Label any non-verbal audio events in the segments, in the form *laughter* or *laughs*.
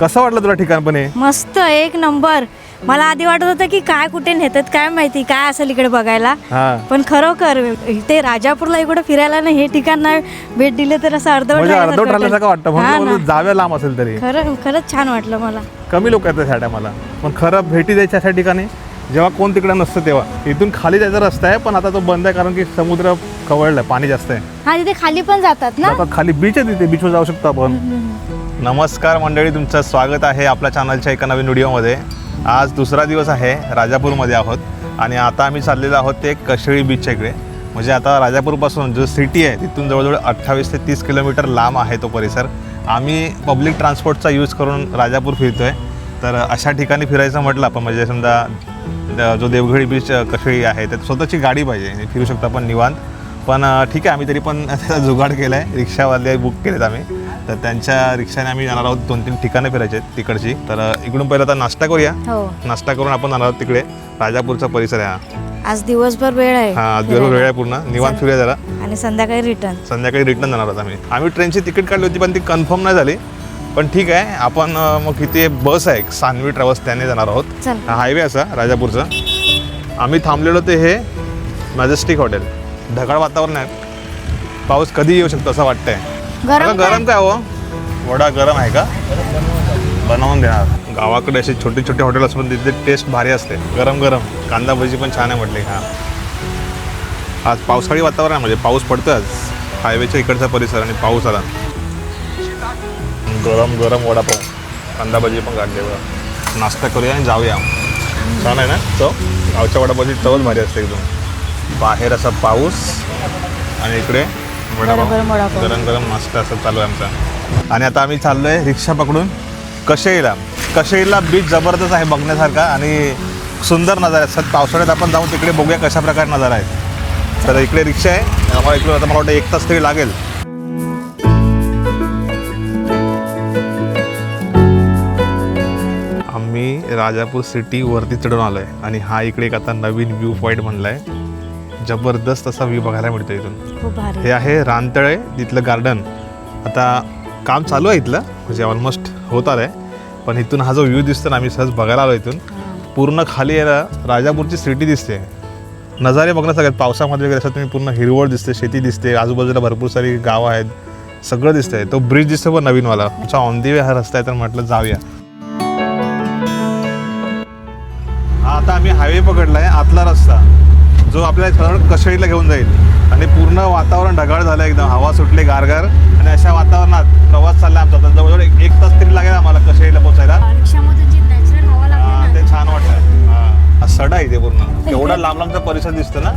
कसं वाटलं तुला ठिकाण पण हे? मस्त एक नंबर. मला आधी वाटत होतं की काय कुठे नेतात काय माहिती काय असेल इकडे बघायला. हा. पण खरोखर इथे राजापूरला इकडे फिरायला ना हे ठिकाण नाही भेट दिले तर असं अर्धवट म्हणजे राहिल्यासारखं अर्धवट राहिल्यासारखं वाटतं. हा म्हणून ना. म्हणलं जाव्या लांब असेल तरी. खरं खरंच छान वाटलं मला. कमी लोक येतात ह्या टायमाला पण खरं भेटी द्यायच्या अशा ठिकाणी जेव्हा कोण तिकडे नसतं तेव्हा. इथून खाली जायचा रस्ता आहे पण आता तो बंद आहे कारण की समुद्र खवळलाय पाणी जास्त आहे. हा तिथे खाली पण जातात ना? आता खाली बीच आहे तिथे बीचवर जाऊ शकतो आपण. नमस्कार मंडळी तुमचं स्वागत आहे आपल्या चॅनलच्या एका नवीन व्हिडिओमध्ये आज दुसरा दिवस आहे राजापूरमध्ये आहोत. आणि आता आम्ही चाललेलो आहोत ते कशेळी बीचच्या इकडे. म्हणजे आता राजापूरपासून जो सिटी आहे तिथून जवळजवळ अठ्ठावीस ते तीस किलोमीटर लांब आहे तो परिसर. आम्ही पब्लिक ट्रान्सपोर्टचा यूज करून राजापूर फिरतो आहे तर अशा ठिकाणी फिरायचं म्हटलं आपण म्हणजे समजा जो देवघळी बीच अ, कशेळी आहे तर स्वतःची गाडी पाहिजे. फिरू शकतो आपण निवांत. पण ठीक आहे आम्ही तरी पण *laughs* त्याचा जुगाड केला आहे रिक्षावाले बुक केलेत आम्ही. तर त्यांच्या रिक्षाने आम्ही जाणार आहोत. दोन तीन ठिकाणं फिरायचे आहेत तिकडची. तर इकडून पहिलं आता नाश्ता करूया. हो. नाश्ता करून आपण जाणार आहोत तिकडे. राजापूरचा परिसर आहे. आज दिवसभर वेळ आहे हा आज बरोबर वेळ आहे पूर्ण. निवांत फिरूया जरा. आणि संध्याकाळी रिटर्न संध्याकाळी रिटर्न जाणार आहोत आम्ही. आम्ही ट्रेनची तिकीट काढली होती पण ती कन्फर्म नाही झाली. पण ठीक आहे आपण मग इथे बस आहे सानवी ट्रॅव्हल्स त्याने जाणार आहोत. चल हायवे असा राजापूरचा. आम्ही थांबलेलो ते हे मॅजेस्टिक हॉटेल. ढगाळ वातावरण आहे. पाऊस कधी येऊ शकतो असं वाटतंय. गरम काय? हो? वडा गरम आहे का? बनवून देणार. गावाकडे असे छोटे छोटे हॉटेल असून तिथे टेस्ट भारी असते. गरम गरम. कांदा भजी पण छान आहे म्हटले. हा. आज पावसाळी वातावरण आहे म्हणजे पाऊस पडतोय आज. हायवेच्या इकडचा परिसर आणि पाऊस आला. गरम गरम वडापाव. कांदा भजी पण काढले बघा. नाश्ता करूया आणि जाऊया. छान आहे ना? चव? गावच्या वडापावची चवच भारी असते एकदम. बाहेर असा पाऊस आणि इकडे वडापाव. गरम गरम नाश्ता असं चालू आहे आमचा. आणि आता आम्ही चाललोय रिक्षा पकडून कशेळीला कशेळीला बीच जबरदस्त आहे बघण्यासारखा आणि सुंदर नजारा. आहे सर पावसाळ्यात आपण जाऊन तिकडे बघूया कशा प्रकारे नजारा आहे. तर इकडे रिक्षा आहे. आम्हाला इकडे आता मला वाटतं एक तास तरी लागेल. आम्ही राजापूर सिटी वरती चढून आलो आहे आणि हा इकडे एक आता नवीन व्ह्यू पॉईंट बनला आहे जबरदस्त असा व्ह्यू बघायला मिळतो इथून. हे आहे रानतळे तिथलं गार्डन आता काम चालू आहे इथलं. म्हणजे ऑलमोस्ट होत आलं आहे पण इथून हा जो व्ह्यू दिसतो ना आम्ही सहज बघायला आलो इथून. पूर्ण खाली आहे ना राजापूरची सिटी दिसते. नजारे बघणं सगळ्यात पावसामध्ये वगैरे असं तुम्ही पूर्ण हिरवळ दिसते शेती दिसते आजूबाजूला भरपूर सारी गावं आहेत. सगळं दिसतंय. तो ब्रिज दिसतो पण नवीनवाला. आमचा ऑन दी वे हा रस्ता आहे तर म्हटलं जाऊया. आता आम्ही हायवे पकडलाय आतला रस्ता जो आपल्याला सरळ कशेळीला घेऊन जाईल. आणि पूर्ण वातावरण ढगाळ झालं एकदम हवा सुटली गारगार आणि अशा वातावरणात प्रवास चालला आमचा. आता जवळजवळ एक एक तास तरी लागेल आम्हाला कशेळीला लागते ते छान वाटतं हा. सडा आहे इथे पूर्ण. *laughs* एवढा लांब लांबचा परिसर दिसतो ना.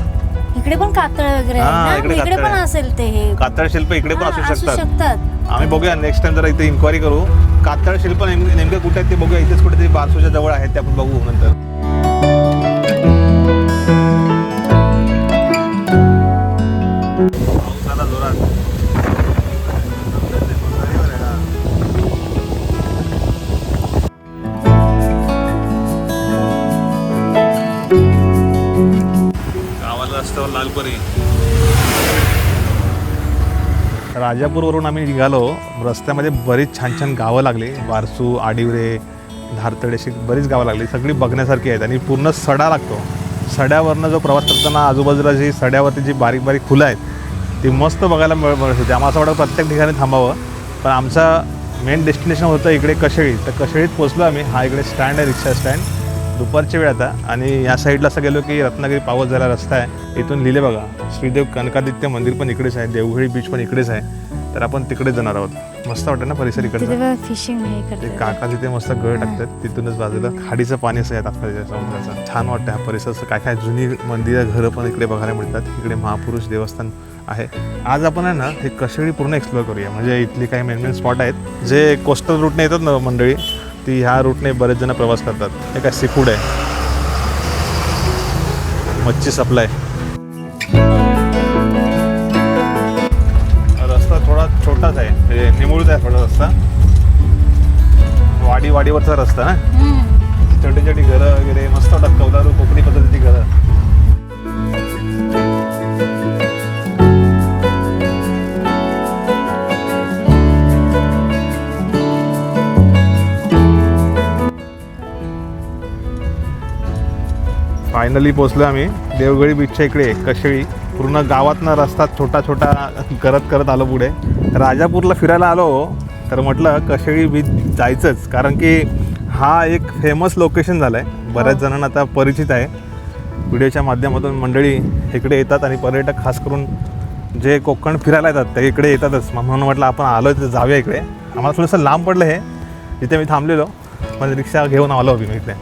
इकडे पण कातळ वगैरे आहे इकडे पण आहे. असेल ते कातळ शिल्प इकडे पण असू शकतात. आम्ही बघूया नेक्स्ट टाइम जरा इथे इन्क्वायरी करू. कातळ शिल्प नेम- नेमकं कुठे ते बघूया. इथेच कुठेतरी बारसूच्या जवळ आहेत ते आपण बघू नंतर. राजापूरवरून आम्ही निघालो. रस्त्यामध्ये बरीच छान छान गावं लागली. बारसू आडिवरे धारतडे अशी बरीच गावं लागली. सगळी बघण्यासारखी आहेत आणि पूर्ण सडा लागतो. सड्यावरनं जो प्रवास करताना आजूबाजूला जी सड्यावरती जी बारीक बारीक फुलं आहेत ती मस्त बघायला मिळ मिळत होती. आम्हाला असं वाटतं प्रत्येक ठिकाणी थांबावं. पण आमचा मेन डेस्टिनेशन होतं इकडे कशेळी. तर कशेळीत पोचलो आम्ही. हा इकडे स्टँड आहे रिक्षा स्टँड दुपारची वेळ आता आणि या साईडला असं गेलो की रत्नागिरी पावस झाला रस्ता आहे. इथून लिहिले बघा श्रीदेव कनकादित्य मंदिर पण इकडेच आहे देवघळी बीच पण इकडेच आहे. तर आपण तिकडे जाणार आहोत. मस्त वाटतं ना परिसर तिथे इकडचा. फिशिंग ते काका तिथे मस्त गळ टाकतात तिथूनच बाजूला खाडीचं पाणी असं येत आतमध्ये समुद्राचं. छान वाटतं हा परिसर काय काय जुनी मंदिरं घरं पण इकडे बघायला मिळतात. इकडे महापुरुष देवस्थान आहे. आज आपण आहे ना हे कशेळी पूर्ण एक्सप्लोअर करूया. म्हणजे इथली काही मेन मेन स्पॉट आहेत. जे कोस्टल रूटने येतात ना मंडळी ती ह्या रूटने बरेच जण प्रवास करतात. हे काय सीफूड आहे? मच्छी सप्लाय रस्ता थोडा छोटाच आहे. म्हणजे निमुळत आहे थोडा रस्ता. वाडी वाडीवरचा रस्ता ना. छोटी छोटी घरं वगैरे मस्त वाटतात कौलारू कोकणी पद्धतीची घरं. फायनली पोचलो आम्ही. देवगडी बीचच्या इकडे कशेळी. पूर्ण गावातनं रस्ता छोटा छोटा करत करत आलो पुढे. राजापूरला फिरायला आलो तर म्हटलं कशेळी बीच जायचंच. कारण की हा एक फेमस लोकेशन झालं आहे बऱ्याच जणांना आता परिचित आहे. व्हिडिओच्या माध्यमातून मंडळी इकडे येतात आणि पर्यटक खास करून जे कोकण फिरायला येतात ते इकडे येतातच. म्हणून म्हटलं आपण आलो तर जाऊया इकडे. आम्हाला थोडंसं लांब पडलं हे. जिथे मी थांबलेलो. पण रिक्षा घेऊन आलो मी इकडे.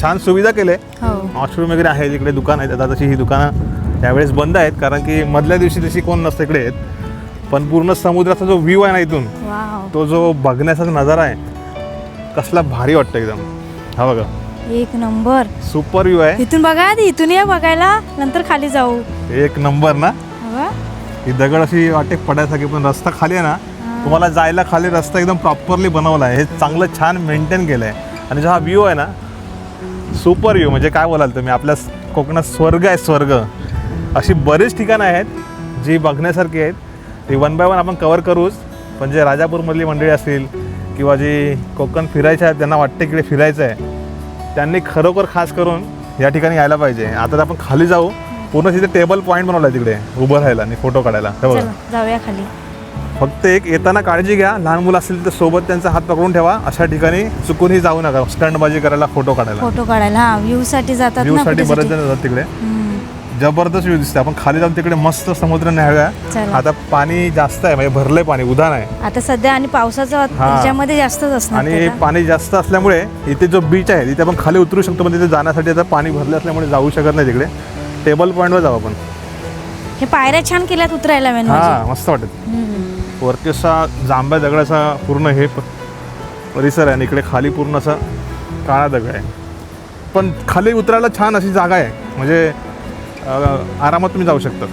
छान सुविधा केले हो. वॉशरूम वगैरे आहे इकडे दुकान आहेत आता तशी ही दुकानं त्यावेळेस बंद आहेत कारण की मधल्या दिवशी तशी कोण नसतं इकडे येत. पण पूर्ण समुद्राचा जो व्ह्यू आहे ना इथून तो जो बघण्याचा जो नजारा आहे कसला भारी वाटतं एकदम. हा बघा. एक नंबर. सुपर व्ह्यू आहे. इथून बघा इथून या बघायला नंतर खाली जाऊ. एक नंबर ना? ही दगड अशी वाटे पडायसारखी पण रस्ता खाली आहे ना तुम्हाला जायला खाली रस्ता एकदम प्रॉपरली बनवला आहे. हे चांगलं छान मेंटेन केलं आहे आणि जो हा व्ह्यू आहे ना सुपर व्ह्यू म्हणजे काय बोलाल तुम्ही? आपल्या कोकणात स्वर्ग आहे स्वर्ग. अशी बरीच ठिकाणं आहेत जी बघण्यासारखी आहेत. ती वन बाय वन आपण कवर करूच. पण जे राजापूरमधली मंडळी असतील किंवा जी कोकण फिरायचे आहेत त्यांना वाटते इकडे फिरायचं आहे. त्यांनी खरोखर खास करून या ठिकाणी यायला पाहिजे. आता तर आपण खाली जाऊ. पूर्ण तिथे टेबल पॉईंट बनवला आहे तिकडे उभं राहायला आणि फोटो काढायला. जाऊया खाली. फक्त एक येताना काळजी घ्या. लहान मुलं असतील तर सोबत त्यांचा हात पकडून ठेवा. अशा ठिकाणी चुकूनही जाऊ नका. स्टंटबाजी करायला फोटो काढायला. फोटो काढायला. हा व्ह्यू साठी जातात व्ह्यू ना साठी बरेच. जण जातात तिकडे. जबरदस्त व्ह्यू दिसते. आपण खाली जाऊन तिकडे मस्त समुद्र न्याव्या चला. आता पाणी जास्त आहे. म्हणजे भरलंय पाणी. उधाण आहे. आता सध्या आणि पावसाचं हा. जास्तच असणार आणि ते आता. पाणी जास्त असल्यामुळे इथे जो बीच आहे तिथे आपण खाली उतरू शकतो पण तिथे जाण्यासाठी आता पाणी भरलं असल्यामुळे जाऊ शकत नाही तिकडे. टेबल पॉईंटवर जाऊ आपण. हे पायऱ्या छान केल्यात उतरायला मेन हा मस्त वाटत. हम्म. वरती असा जांभ्या दगडाचा पूर्ण हे परिसर आहे आणि इकडे खाली पूर्ण असा काळा दगड आहे. पण खाली उतरायला छान अशी जागा आहे. म्हणजे आरामात तुम्ही जाऊ शकता.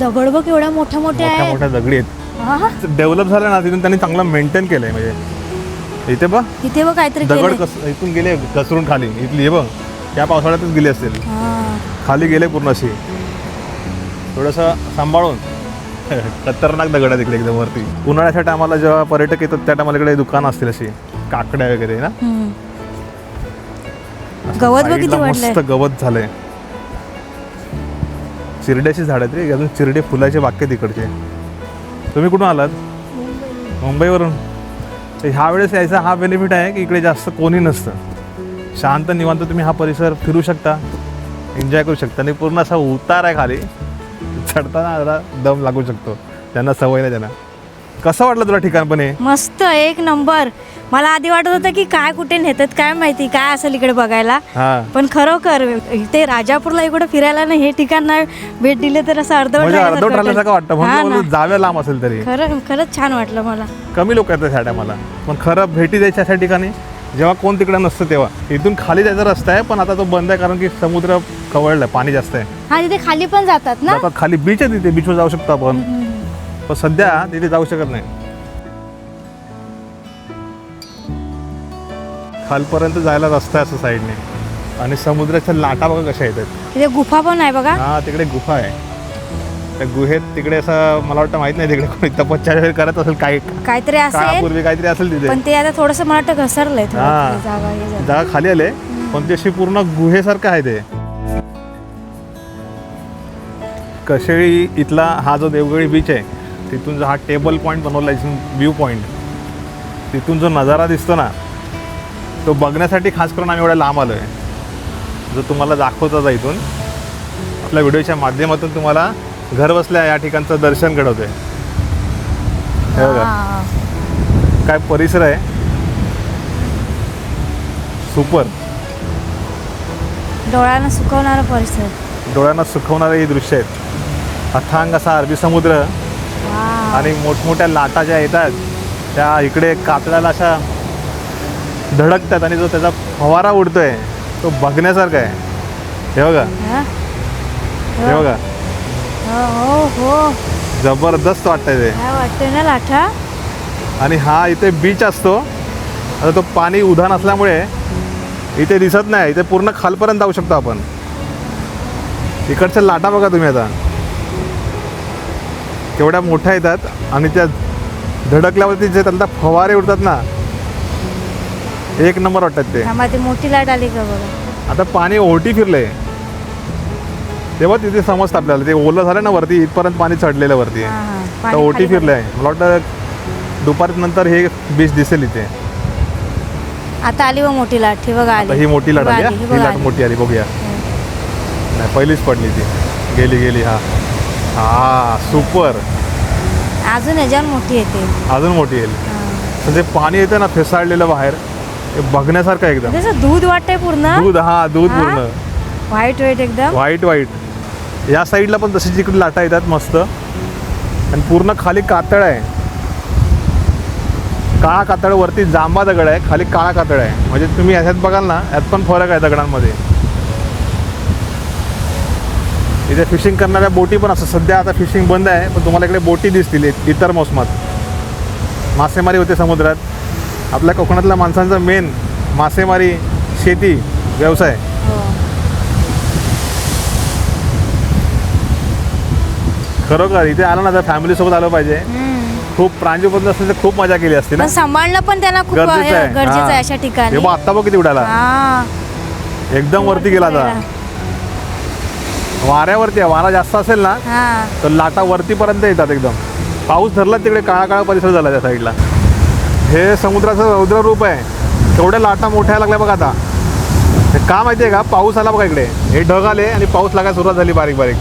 दगड बघ एवढ्या मोठ्या मोठ्या मोठ्या मोठ्या दगडी आहेत. हा डेव्हलप झालं ना तिथून त्यांनी चांगलं मेंटेन केलं आहे म्हणजे इथे बघ. इथे बघ काहीतरी दगड केलंय. कस इथून गेले घसरून खाली. इथली हे बघ या पावसाळ्यातच गेली असतील. हा. खाली गेले पूर्ण अशी. थोडंसं सांभाळून. *laughs* खतरनाक दगड आहे तिकडे एकदम वरती. उन्हाळ्याच्या टायमाला जेव्हा पर्यटक येतात त्या टायमाला इकडे दुकान असतील अशी. काकड्या वगैरे ना. गवत किती. मस्त गवत झालंय. चिरड्याची झाड आहेत रे अजून चिरडे फुलाचे बाकी तिकडचे तुम्ही कुठून आलात? मुंबईवरून. ह्या वेळेस यायचा हा बेनिफिट आहे की इकडे जास्त कोणी नसतं. शांत निवांत तुम्ही हा परिसर फिरू शकता. एन्जॉय करू शकता. आणि पूर्ण असा उतार आहे खाली. चढताना जरा दम लागू शकतो. ज्यांना सवय नाही त्यांना. कसं वाटलं तुला ठिकाण पण हे? मस्त एक नंबर. मला आधी वाटत होतं की काय कुठे नेतात काय माहिती काय असेल इकडे बघायला. हा. पण खरोखर इथे राजापूरला इकडे फिरायला नाही हे ठिकाण नाही. भेट दिले तर असं म्हणजे अर्धवट राहिल्यासारखं वाटतं म्हणून ना. बोललो जाव्या लांब असेल तरी. खरं खरंच छान वाटलं मला. कमी लोक येतात ह्या टायमाला पण खरं भेटी द्यायच्या अशा ठिकाणी जेव्हा कोण तिकडे नसतं तेव्हा. इथून खाली जायचा रस्ता आहे पण आता तो बंद आहे कारण की समुद्र खवळलाय पाणी जास्त आहे. हा तिथे खाली पण जातात ना? खाली. बीच आहे तिथे. बीचवर जाऊ शकतो आपण. पण सध्या तिथे जाऊ शकत नाही. खालपर्यंत जायला रस्ता आहे असं साईडने. आणि समुद्राच्या लाटा बघा कशा येतात. तिथे गुफा पण आहे बघा. हा तिकडे गुफा आहे. त्या गुहेत तिकडे असं मला वाटतं माहीत नाही तिकडे कोणी तपश्चर्या वगैरे करत असेल काही. काहीतरी असेल. काळापूर्वी काहीतरी असेल तिथे. पण ते आता थोडस मला वाटतं घसरलंय थोडं. हा. हे. जागा खाली आले. पण ते अशी पूर्ण गुहेसारखं आहे ते. कशेळी इथला हा जो देवगडी बीच आहे तिथून जो हा टेबल पॉईंट बनवला इथून व्ह्यू पॉईंट तिथून जो नजारा दिसतो ना तो बघण्यासाठी खास करून आम्ही एवढ्या लांब आलो आहे जो तुम्हाला दाखवतो आता इथून आपल्या व्हिडिओच्या माध्यमातून तुम्हाला घर बसल्या या ठिकाणचं दर्शन हे बघा. हा. काय परिसर आहे. सुपर डोळ्यांना सुकवणारा परिसर. डोळ्यांना सुखवणारे हे दृश्य आहेत अथांग असा अरबी समुद्र. आणि मोठमोठ्या लाटा ज्या येतात त्या इकडे कातळाला अशा धडकतात आणि जो त्याचा फवारा उडतोय तो बघण्यासारखा आहे. हे बघा. हा? हे बघा. हो हो हो. जबरदस्त वाटतंय ते. वाटतंय ना लाठा आणि हा इथे बीच असतो. आता तो पाणी उधाण असल्यामुळे इथे दिसत नाही. इथे पूर्ण खालपर्यंत जाऊ शकतो आपण. इकडच्या लाटा बघा तुम्ही आता. केवढ्या मोठ्या येतात आणि त्या धडकल्यावरती जे त्यांना फवारे उडतात ना एक नंबर वाटतात ते. मोठी लाट आली का बघा आता पाणी ओहोटी फिरले तेव्हा तिथे समजतं आपल्याला. ते ओलं झालं ना वरती इथपर्यंत पाणी चढलेलं वरती. हा, हा. तर पाणी ओटी खाली फिरलं आहे मला वाटतं दुपारी नंतर हे बीच दिसेल इथे. आता आली व मोठी लाट. ही बघा आता आली. ही मोठी लाट आली हा? लाट. मोठी आली बघूया. नाही पहिलीच पडली ती. गेली गेली हा. हा सुपर. अजून याच्यावर मोठी येते. अजून मोठी येईल. म्हणजे पाणी येतं ना फेसाळलेलं बाहेर हे बघण्यासारखं आहे एकदम. जसं दूध वाटतंय पूर्ण? दूध हा दूध हा? पूर्ण. व्हाईट व्हाईट एकदम? व्हाईट व्हाईट या साईडला पण तशी तिकडे लाटा येतात मस्त. आणि पूर्ण खाली कातळ आहे. काळा कातळ वरती जांबा दगड आहे खाली काळा कातळ आहे. म्हणजे तुम्ही ह्याच्यात बघाल ना यात पण फरक आहे दगडांमध्ये. इथे फिशिंग करणाऱ्या बोटी पण असं सध्या आता फिशिंग बंद आहे पण तुम्हाला इकडे बोटी दिसतील इत- इतर मोसमात. मासेमारी होते समुद्रात. आपल्या कोकणातल्या माणसांचा मेन मासेमारी शेती व्यवसाय. हो. खरोखर इथे आलं ना तर फॅमिली सोबत आलं पाहिजे. खूप प्रांजूपद असते तर खूप मजा केली असती ना. पण सांभाळणं पण त्यांना खूप गरजेचं आहे. गरजेचं. आहे अशा ठिकाणी. हे बघ किती उडाला. एकदम वरती गेला आता. वाऱ्यावरती आहे वारा जास्त असेल ना हा. तर लाटा वरतीपर्यंत येतात एकदम. पाऊस धरला तिकडे काळा काळा परिसर झाला त्या साईडला हे समुद्राचं रौद्र रूप आहे. तेवढ्या लाटा मोठ्या लागल्या बघा आता. हे का माहिती आहे का? पाऊस आला बघा इकडे. हे ढग आले आणि पाऊस लागायला सुरुवात झाली बारीक बारीक.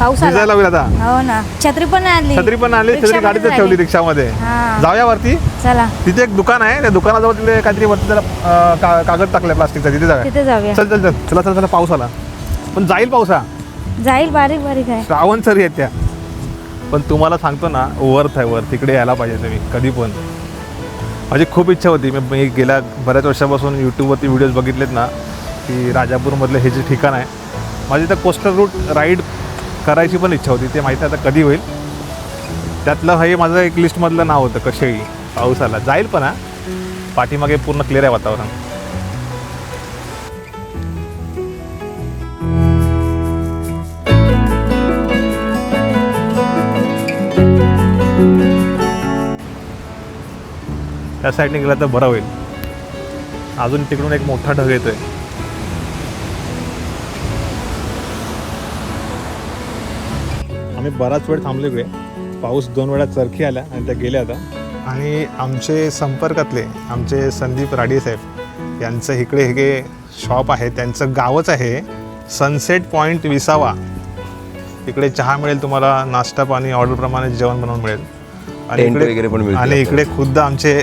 पाऊस आला. भिजायला आता. हो ना. छत्री पण आणली छत्री पण आणली छत्री रिक्षामध्ये गाडीतच ठेवली रिक्षामध्ये. हा. जाऊया वरती. चला. तिथे एक दुकान आहे. त्या दुकानाजवळ तिथे काहीतरी वरती त्याला अं, का- कागद टाकलाय प्लास्टिकचा. तिथे जाऊया. तिथे जाऊया. चल चल चल. चला चला चला. पाऊस आला. पण जाईल पाऊस हा जाईल बारीक बारीक आहे. श्रावण सर येत्या पण तुम्हाला सांगतो ना वर्थ आहे वर तिकडे यायला पाहिजे तुम्ही कधी पण. माझी खूप इच्छा होती. मी मी गेल्या बऱ्याच वर्षापासून यूट्यूबवरती व्हिडिओज बघितलेत ना की राजापूरमधलं हे जे ठिकाण आहे माझी तर कोस्टल रूट राईड करायची पण इच्छा होती. ते माहिती आहे आता कधी होईल. त्यातलं हे माझं एक लिस्टमधलं नाव होतं कशेळी पाऊस आला. जाईल पण हा. पाठीमागे पूर्ण क्लिअर आहे वातावरण. त्या साईडने गेला तर बरं होईल. अजून तिकडून एक मोठा ढग येतोय. आम्ही बराच वेळ थांबलो इकडे पाऊस दोन वेळा चरखी आल्या आणि त्या गेल्या आता. आणि आमचे संपर्कातले आमचे संदीप राडे साहेब यांचं इकडे हे शॉप आहे त्यांचं गावच आहे सनसेट पॉईंट विसावा. इकडे चहा मिळेल तुम्हाला नाश्ता पाणी ऑर्डरप्रमाणे जेवण बनवून मिळेल. वगैरे पण आणि इकडे खुद्द आमचे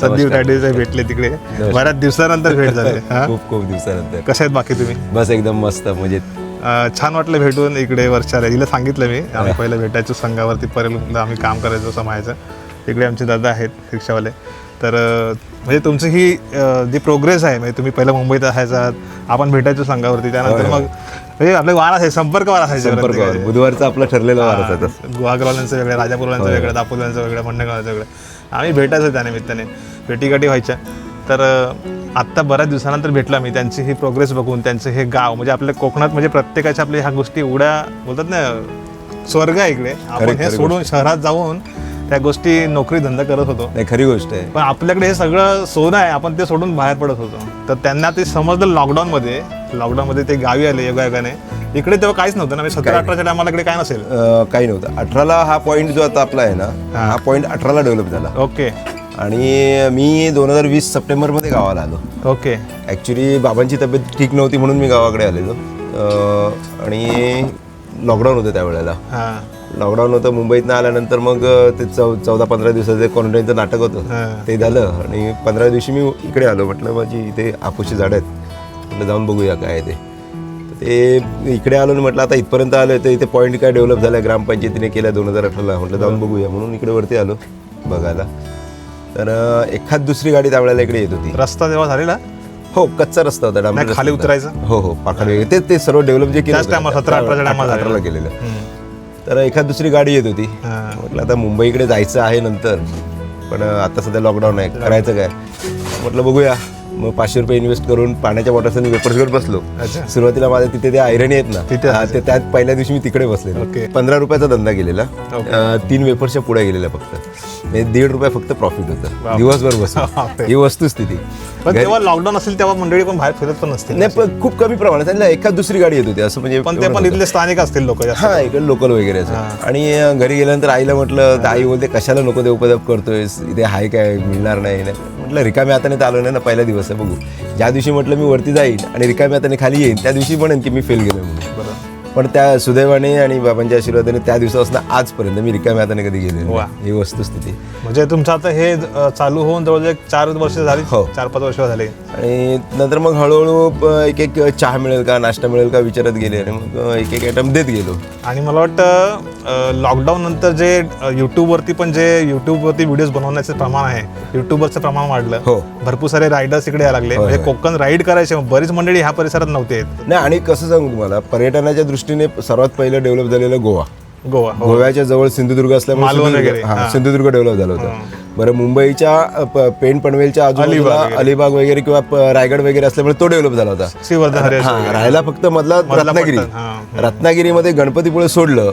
संदीप. राडे साहेब भेटले तिकडे. बऱ्याच दिवसानंतर भेट झाली? *laughs* खूप खूप दिवसानंतर. कसे आहेत बाकी तुम्ही? बस एकदम मस्त म्हणजे छान वाटलं भेटून इकडे वर्षाला. हिला सांगितलं मी आम्ही पहिलं भेटायचो संघावरती पर्यंत आम्ही काम करायचो समाजाचं. इकडे आमचे दादा आहेत रिक्षावाले. तर म्हणजे तुमची ही जी प्रोग्रेस आहे म्हणजे तुम्ही पहिलं मुंबईत असायचात आपण भेटायचो संघावरती त्यानंतर मग म्हणजे आपले वार असायचे संपर्क वार असायचे संपर्कावर बुधवारचा आपला ठरलेला वार होता गुहागरवाल्यांचं वेगळं राजापूरवाल्यांचं वेगळं दापोलीवाल्यांचं वेगळं मंडळवाल्यांचं वेगळं. आम्ही भेटायचो त्या निमित्ताने. भेटीगाठी व्हायच्या. तर अं, आत्ता बऱ्याच दिवसानंतर भेटला मी त्यांची ही प्रोग्रेस बघून त्यांचं हे गाव म्हणजे आपल्या कोकणात म्हणजे प्रत्येकाच्या आपल्या ह्या गोष्टी एवढ्या बोलतात ना स्वर्ग आहे इकडे. आपण हे सोडून शहरात जाऊन त्या गोष्टी नोकरी धंदा करत होतो. नाही खरी गोष्ट आहे. पण आपल्याकडे हे सगळं सोनं आहे आपण ते सोडून बाहेर पडत होतो. तर त्यांना ते समजलं लॉकडाऊनमध्ये लॉकडाऊनमध्ये ते गावी आले योगायोगाने. इकडे तेव्हा काहीच नव्हतं ना म्हणजे सतरा अठराच्या टायमाला इकडे काय नसेल? अं, काही नव्हतं. अठराला हा पॉईंट जो आता आपला आहे ना हा. पॉईंट अठराला डेव्हलप झाला. ओके. आणि मी दोन हजार वीस सप्टेंबरमध्ये गावाला आलो. ओके. ॲक्च्युली बाबांची तब्येत ठीक नव्हती म्हणून मी गावाकडे आलेलो. अं, आणि लॉकडाऊन होतं त्यावेळेला. हां. लॉकडाऊन होतं मुंबईतनं आल्यानंतर मग ते चौ चौदा पंधरा दिवसाचं क्वारंटाईनचं नाटक होतं. ते झालं आणि पंधरा दिवशी मी इकडे आलो. म्हटलं माझी इथे आपूची झाडं आहेत. म्हटलं जाऊन बघूया काय ते. ते इकडे आलो म्हटलं आता इथपर्यंत आलो तर इथे पॉईंट काय डेव्हलप झाला ग्रामपंचायतीने केल्या दोन हजार अठराला. म्हटलं जाऊन बघूया. म्हणून इकडे वरती आलो बघायला. तर एखाद दुसरी गाडी त्यावेळेला इकडे येत होती. रस्ता तेव्हा झालेला? हो कच्चा रस्ता होता. खाली. उतरायचं? हो हो पाखाड. वगैरे ते ते सर्व डेव्हलप जे केलं सतरा. अठराला केलेलं. तर एखाद दुसरी गाडी येत होती. म्हटलं आता मुंबईकडे जायचं आहे नंतर पण आता सध्या लॉकडाऊन आहे. करायचं काय? म्हटलं बघूया. मग पाचशे रुपये इन्व्हेस्ट करून पाण्याच्या बॉटल्स वेपर्स घेऊन बसलो. सुरुवातीला माझ्या तिथे ते आयरणी आहेत ना तिथे त्यात पहिल्या दिवशी मी तिकडे बसले. पंधरा रुपयाचा धंदा केलेला. तीन वेपर्सच्या पुढे गेलेल्या फक्त. म्हणजे दीड रुपये फक्त प्रॉफिट होतं. दिवसभर *laughs* बसून. बापरे. ही वस्तुस्थिती. पण तेव्हा लॉकडाऊन असेल तेव्हा मंडळी पण बाहेर फिरत पण नसतील नाही पण खूप कमी प्रमाणात. त्यांना एखाद दुसरी गाडी येत होती असं म्हणजे पण ते पण. इथले स्थानिक असतील लोक हा इकडे लोकल वगैरे असं. आणि घरी गेल्यानंतर आईला म्हटलं तर आई बोलते कशाला नको ते उपद्रव करतोयस इथे हाय काय? मिळणार नाही. म्हटलं रिकाम्या हाताने तर आलो नाही ना पहिला दिवस आहे बघू. ज्या दिवशी म्हटलं मी वरती जाईन आणि रिकाम्या हाताने खाली येईन त्या दिवशी म्हणेन की मी फेल गेलो पण त्या सुदैवाने आणि बाबांच्या आशीर्वादाने त्या दिवसापासून आजपर्यंत मी रिकाम्या हाताने कधी गेले वा. ही वस्तुस्थिती म्हणजे तुमचं आता हे अ, चालू होऊन जवळजवळ एक चार वर्ष झाली हो. चार पाच वर्ष झाली आणि नंतर मग हळूहळू एक एक चहा मिळेल का नाश्ता मिळेल का विचारत गेले आणि मग एक एक आयटम देत गेलो आणि मला वाटतं लॉकडाऊन नंतर जे अ, युट्यूबवरती पण जे युट्यूबवरती व्हिडिओज बनवण्याचं प्रमाण आहे युट्यूबवरचं प्रमाण वाढलं हो. भरपूर सारे रायडर्स इकडे यायला लागले म्हणजे. कोकण राईड करायचे बरीच मंडळी ह्या परिसरात नव्हते. नाही आणि कसं सांगू तुम्हाला पर्यटनाच्या दृष्टीने सर्वात पहिलं डेव्हलप झालेलं गोवा गोवा हो. गोव्याच्या जवळ सिंधुदुर्ग असल्यामुळे सिंधुदुर्ग- हा, डेव्हलप झालं होतं बरं मुंबईच्या पेण पनवेलच्या अलिबाग आजूबाजूला. अलिबाग वगैरे किंवा रायगड वगैरे असल्यामुळे तो डेव्हलप झाला होता. राहायला फक्त मधला रत्नागिरी. रत्नागिरीमध्ये गणपतीपुळे सोडलं.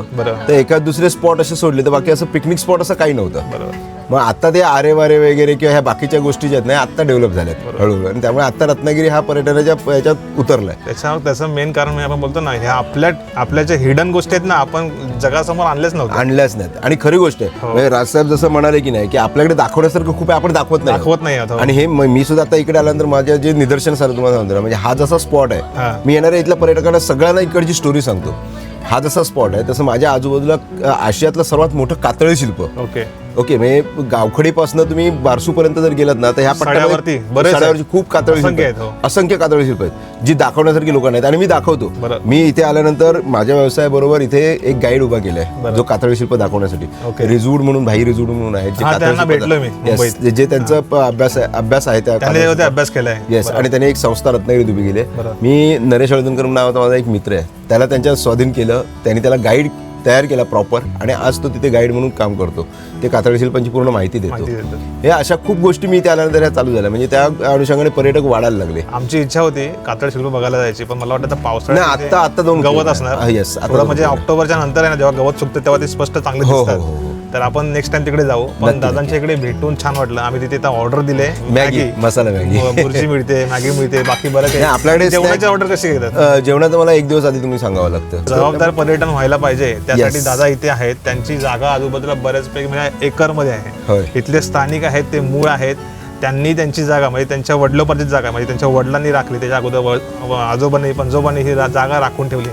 तर एखाद दुसरे स्पॉट असे सोडले तर बाकी असं पिकनिक स्पॉट असं काही नव्हतं बरोबर मग आता ते आरे वारे वगैरे किंवा ह्या बाकीच्या गोष्टी ज्या आहेत ना आता डेव्हलप झाल्यात हळूहळू. आणि त्यामुळे आता रत्नागिरी हा पर्यटनाच्या याच्यात उतरलाय. त्याच्या त्याचं मेन कारण म्हणजे आपण बोलतो ना ह्या आपल्या आपल्या ज्या हिडन गोष्टी आहेत ना आपण जगासमोर आणल्याच नव्हत्या. आणल्याच नाहीत. आणि खरी गोष्ट आहे हो. म्हणजे राजसाहेब जसं म्हणाले की नाही की आपल्याकडे दाखवण्यासारखं खूप आहे आपण दाखवत नाही. दाखवत नाही आता. आणि हे म- मी सुद्धा आता इकडे आल्यानंतर माझ्या जे निदर्शन सर तुम्हाला सांगतो ना म्हणजे हा जसा स्पॉट हा. आहे मी येणाऱ्या इथल्या पर्यटकांना सगळ्यांना इकडची स्टोरी सांगतो. हा जसा स्पॉट आहे तसं माझ्या आजूबाजूला अ, आशियातलं सर्वात मोठं कातळी शिल्प. ओके. ओके म्हणजे गावखडीपासून तुम्ही बारसूपर्यंत जर गेलात ना तर ह्या आहेत. साड्यावरची खूप कातळी आहेत. हो. असंख्य कातळी शिल्प आहेत जी दाखवण्यासारखी लोक नाहीत आणि मी दाखवतो. मी इथे आल्यानंतर माझ्या व्यवसायाबरोबर इथे एक गाईड उभा केलाय. जो कातळी शिल्प दाखवण्यासाठी. रिजूड म्हणून भाई रिजूड म्हणून आहेत जे त्यांचा अभ्यास आहे अभ्यास आहे त्या. अभ्यास केलाय येस आणि त्याने एक संस्था रत्नागिरीत उभी केली आहे. मी नरेश हळदनकर नावाचा माझा एक मित्र आहे त्याला त्यांच्या स्वाधीन केलं त्यांनी त्याला गाईड तयार केला प्रॉपर आणि आज तो तिथे गाईड म्हणून काम करतो. ते कातळी शिल्पांची पूर्ण माहिती देतो. हे अशा खूप गोष्टी मी त्यानंतर ह्या चालू झाल्या. म्हणजे त्या अनुषंगाने पर्यटक वाढायला लागले. आमची इच्छा होती कातळ शिल्प बघायला जायची पण मला वाटतं आता आत्ता- तिथे आत्ता जाऊन गवत असणार. थोडं जाऊन म्हणजे. ऑक्टोबरच्या नंतर आहे ना जेव्हा गवत सुकतं तेव्हा ते स्पष्ट चांगले दिसतात. हो, हो. तर आपण नेक्स्ट टाइम तिकडे जाऊ. पण दादांच्या इकडे भेटून छान वाटलं. आम्ही तिथे ऑर्डर दिले. Maggi masala Maggi. बुर्जी मिळते मॅगी मिळते बाकी बरं आपल्याकडे जेवणाची ऑर्डर कशी घेतात? जेवणाचं मला एक दिवस आधी तुम्ही सांगावं लागतं. जबाबदार पर्यटन व्हायला पाहिजे. त्यासाठी. दादा इथे आहेत. त्यांची जागा आजूबाजूला बऱ्याचपैकी म्हणजे एकरमध्ये आहे इथले स्थानिक आहेत ते मूळ आहेत. त्यांनी त्यांची जागा म्हणजे त्यांच्या वडिलोपार्जित जागा म्हणजे त्यांच्या वडिलांनी राखली. त्याच्या अगोदर आजोबांनी पंजोबांनी ही जागा राखून ठेवली.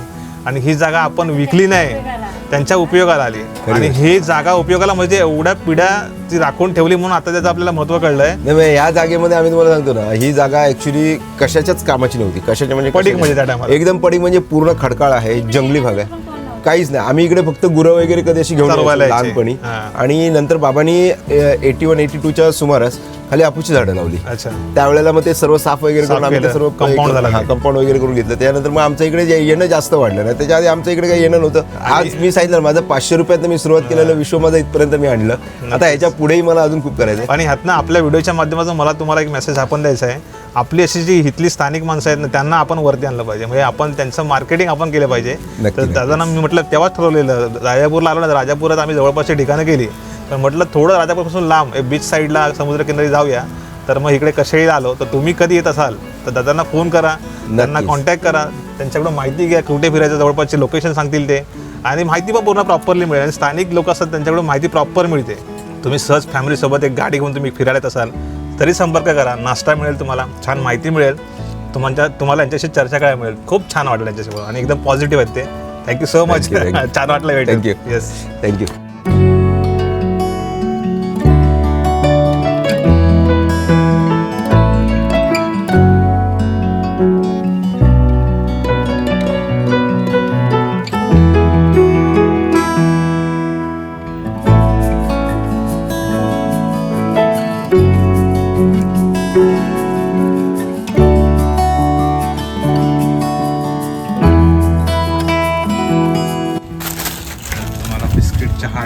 आणि ही जागा आपण विकली नाही. त्यांच्या उपयोगाला आली. आणि ही जागा उपयोगाला म्हणजे एवढ्या पिढ्या ती राखून ठेवली म्हणून आता त्याचं आपल्याला महत्त्व कळलंय. नाही मग या जागेमध्ये आम्ही तुम्हाला सांगतो ना ही जागा ऍक्च्युली कशाच्याच कामाची नव्हती. कशाच्या म्हणजे पडीक म्हणजे त्या टायमाला. एकदम पडीक म्हणजे पूर्ण खडकाळ आहे जंगली भाग आहे. काहीच नाही. आम्ही इकडे फक्त गुरं वगैरे कधी अशी घेऊन. लहानपणी. आणि नंतर बाबांनी एटी वन एटी टूच्या सुमारास खाली आपूची झाडं लावली. अच्छा. त्यावेळेला मग ते सर्व साफ वगैरे करून आम्ही ते. सर्व Compound झालं ते. कंपाऊंड वगैरे करून घेतलं. त्यानंतर मग आमच्या इकडे जे येणं जास्त वाढलं नाही. त्याच्या आधी आमच्या इकडे काही येणं नव्हतं. आज मी सांगितलं माझं पाचशे रुपयात मी सुरुवात केलेलं विश्व माझं इथपर्यंत मी आणलं. आता ह्याच्या पुढेही मला अजून खूप करायचं आहे. आणि ह्यातनं आपल्या व्हिडिओच्या माध्यमातून मला तुम्हाला एक मेसेज आपण द्यायचा आहे. आपली अशी जी इथली स्थानिक माणसं आहेत ना त्यांना आपण वरती आणलं पाहिजे. म्हणजे आपण त्यांचं मार्केटिंग आपण केलं पाहिजे. तर दादांना मी म्हटलं तेव्हाच ठरवलेलं राजापूरला आलो ना राजापुरात आम्ही जवळपासची ठिकाणं केली. तर म्हटलं थोडं राजापूरपासून लांब बीच साईडला समुद्रकिनारी जाऊया. तर मग इकडे कशाळीला आलो. तर तुम्ही कधी येत असाल तर दादांना फोन करा. त्यांना. कॉन्टॅक्ट करा. त्यांच्याकडून माहिती घ्या कुठे फिरायचं जवळपासचे लोकेशन सांगतील ते. आणि माहिती पण पूर्ण प्रॉपरली मिळेल. आणि स्थानिक लोक असतात त्यांच्याकडून माहिती प्रॉपर मिळते. तुम्ही सहज फॅमिलीसोबत एक गाडी घेऊन तुम्ही फिरायला असाल तरी संपर्क करा. नाश्ता मिळेल तुम्हाला. छान माहिती मिळेल. तुम्हाला तुम्हाला यांच्याशी चर्चा करायला मिळेल. खूप छान वाटलं यांच्याशी आणि एकदम पॉझिटिव्ह आहेत ते. Thank you so much. छान वाटलं you. येस थँक्यू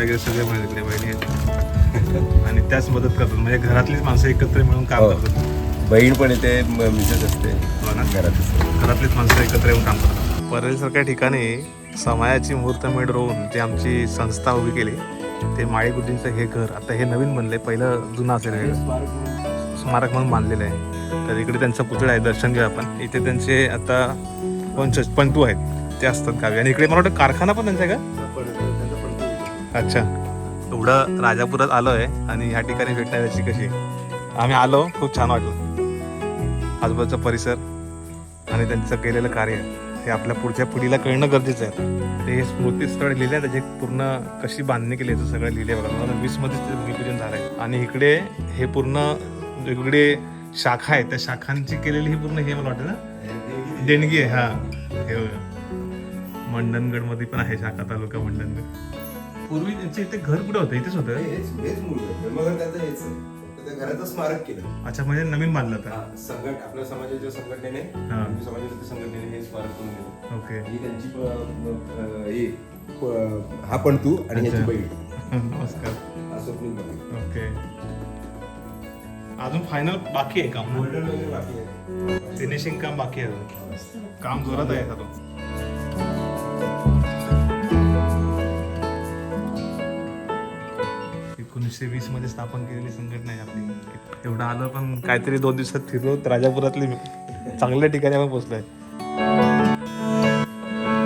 वगैरे सगळे मिळेल इकडे बहिणी आहेत. *laughs* आणि त्याच मदत करतात. म्हणजे घरातलीच माणसं एकत्र मिळून काम हो. करतात. बहीण पण येते मिसेस असते. हो ना? घरात घरातलीच माणसं एकत्र येऊन काम करतात. परेलसारख्या ठिकाणी समायाची मुहूर्तमेढ रोवून जी आमची संस्था उभी केली ते माळी गुरुजींचं हे घर आता हे नवीन बनलंय. पहिलं जुनं असेल हे स्मारक म्हणून बांधलेलं आहे. तर इकडे त्यांचा पुतळा आहे. दर्शन घेऊ आपण. इथे त्यांचे आता पंच पंतू आहेत. ते असतात गावी. आणि इकडे मला वाटतं कारखाना पण त्यांचा आहे का? अच्छा. एवढं राजापुरात आलो आहे आणि ह्या ठिकाणी भेटण्याची कशी? आम्ही आलो खूप छान वाटलं. आजूबाजूचा परिसर आणि त्यांचं केलेलं कार्य हे आपल्या पुढच्या पिढीला कळणं गरजेचं आहे ते स्मृतीस्थळ लिहिले त्याची पूर्ण कशी बांधणी केली याचं सगळं लिहिले बघा. दोन हजार वीसमध्येच ते भूमिपूजन झालं आहे आणि इकडे हे पूर्ण वेगवेगळे शाखा आहेत. त्या शाखांची केलेली ही पूर्ण हे मला वाटतं ना? देणगी. आहे हा. हे बघा. मंडणगडमध्ये पण आहे शाखा तालुका मंडणगड. पूर्वी त्यांचं इथे घर कुठे होतं? इथेच होतं? घराचं स्मारक केलं. अच्छा म्हणजे नवीन बांधलं होतं. संघट आपल्या समाजाच्या संघटनेने हा. हिंदू समाजाच्या संघटनेने हे स्मारक करून दिलं. ओके. ही त्यांची प- अं, हे प- हा पण तू आणि ह्याची अच्छा. बहीण. *laughs* नमस्कार. हा स्वप्नील बघा. ओके. अजून फायनल बाकी आहे काम गोल्डन वगैरे बाकी आहे. फिनिशिंग काम बाकी आहे अजून. काम जोरात आहे आता एकोणीसशे वीसमध्ये स्थापन केलेली संघटना आहे आपली. एवढं आलं पण काहीतरी दोन दिवसात फिरलो राजापुरातली चांगल्या ठिकाणी आपण पोहोचलोय.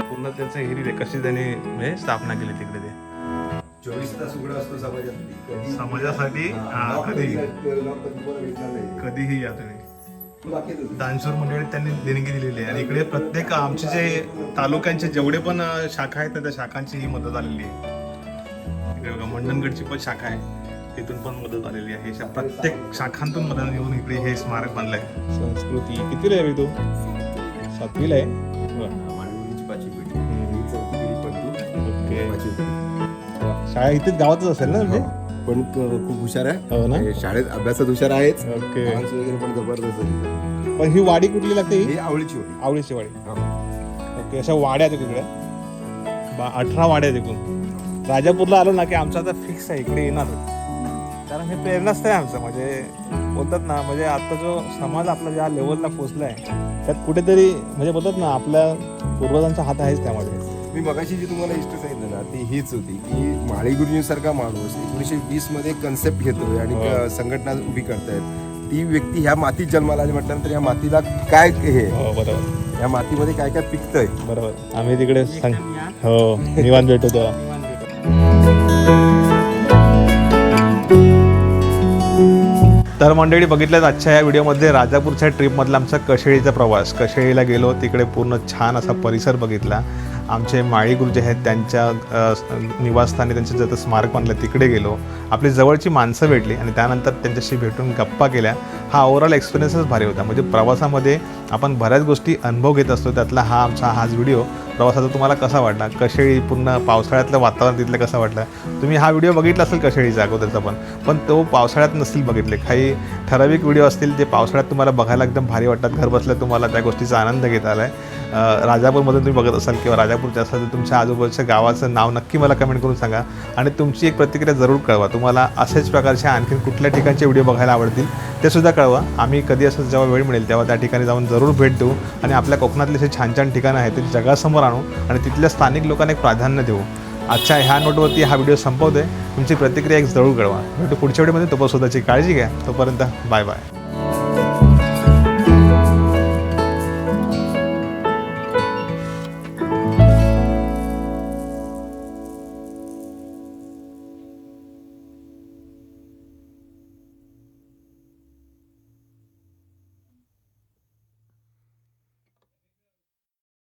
पूर्ण त्यांचं हे लिहिले कशी त्यांनी म्हणजे स्थापना केली तिकडे ते. चोवीस तास उघडा असतो समाजासाठी समाजासाठी हा, हा, lock कधी कधी- lock कधी कोणाला भेटणार नाही. कधीही या तुम्ही. दानशूर मंडळीत त्यांनी देणगी दिलेली आहे. आणि इकडे प्रत्येक आमचे जे तालुक्यांचे जेवढे पण शाखा आहेत ना त्या शाखांची ही मदत आलेली आहे. इकडे बघा मंडणगडची पण शाखा आहे. तिथून पण मदत आलेली आहे. शा- प्रत्येक शाखांतून मदत घेऊन इकडे हे स्मारक बांधलंय संस्कृती. किती आहे तू? सातवीला आहे? मांडवलीची पाचवी पिढी. ही चौथी पिढी पण तू. ओके. पाचवी पिढी. शाळा इथेच गावातच असेल ना म्हणजे पण खूप हुशार आहे. हो ना? हे शाळेत अभ्यासात हुशार आहेच. वगैरे पण जबरदस्त आहे. पण ही वाडी कुठली लागते ही? ही आवळीची होती आवळीची वाडी. ओके अशा वाड्या तिकडे. अठरा वाड्या एकूण. राजापूरला आलो ना की आमचं आता फिक्स आहे इकडे येणार. कारण हे प्रेरणास्थळ आहे आमचं म्हणजे बोलतात ना म्हणजे आता जो समाज आपला ज्या लेवलला पोचला आहे त्यात कुठेतरी म्हणजे बोलतात ना आपल्या पूर्वजांचा हात आहेच त्यामध्ये. मी मगाशी जी तुम्हाला हिस्ट्री सांगितलं ना ती हीच होती की माळी गुरुजींसारखा माणूस एकोणीशे वीसमध्ये कन्सेप्ट घेतोय आणि हो. संघटना उभी करतायत. ती व्यक्ती ह्या मातीत जन्माला आली म्हटल्यानंतर या मातीला काय हे? हो बरोबर. या मातीमध्ये काय काय पिकतंय? बरोबर. आम्ही तिकडे सांग हो? निवांत भेटतो तर मंडळी बघितल्यात आजच्या या व्हिडिओमध्ये राजापूरच्या ट्रिपमधला आमचा कशेळीचा प्रवास. कशेळीला गेलो तिकडे पूर्ण छान असा परिसर बघितला. आमचे माळी गुरु जे आहेत त्यांच्या निवासस्थानी त्यांचं जसं स्मारक बांधलं तिकडे गेलो. आपली जवळची माणसं भेटली आणि त्यानंतर त्यांच्याशी भेटून गप्पा केल्या. हा ओव्हरऑल एक्सपिरियन्सच भारी होता. म्हणजे प्रवासामध्ये आपण बऱ्याच गोष्टी अनुभव घेत असतो. त्यातला हा आमचा हाच व्हिडिओ. प्रवासाचा तुम्हाला कसा वाटला? कशेळी पूर्ण पावसाळ्यातलं वातावरण तिथलं कसं वाटलं? तुम्ही हा व्हिडिओ बघितला असेल कशेळीचा अगोदरचा पण पण तो पावसाळ्यात नसतील बघितले. काही ठराविक व्हिडिओ असतील जे पावसाळ्यात तुम्हाला बघायला एकदम भारी वाटतात घर बसल्या तुम्हाला त्या गोष्टीचा आनंद घेता आला आहे राजापूरमधून तुम्ही बघत असाल किंवा राजापूरच्या असाल तर तुमच्या आजूबाजूच्या गावाचं नाव नक्की मला कमेंट करून सांगा. आणि तुमची एक प्रतिक्रिया जरूर कळवा. तुम्हाला असेच प्रकारचे आणखीन कुठल्या ठिकाणचे व्हिडिओ बघायला आवडतील ते सुद्धा कळवा. आम्ही कधी असं जेव्हा वेळ मिळेल तेव्हा त्या ठिकाणी जाऊन जरूर भेट देऊ आणि आपल्या कोकणातले असे छान छान ठिकाणं आहेत ते जगासमोर आणू आणि तिथल्या स्थानिक लोकांना एक प्राधान्य देऊ. आजच्या ह्या नोटवरती हा व्हिडिओ संपवतोय. तुमची प्रतिक्रिया एक जरूर कळवा. भेटू पुढच्या व्हिडिओमध्ये. तोपर्यंत स्वतःची काळजी घ्या. तोपर्यंत बाय बाय.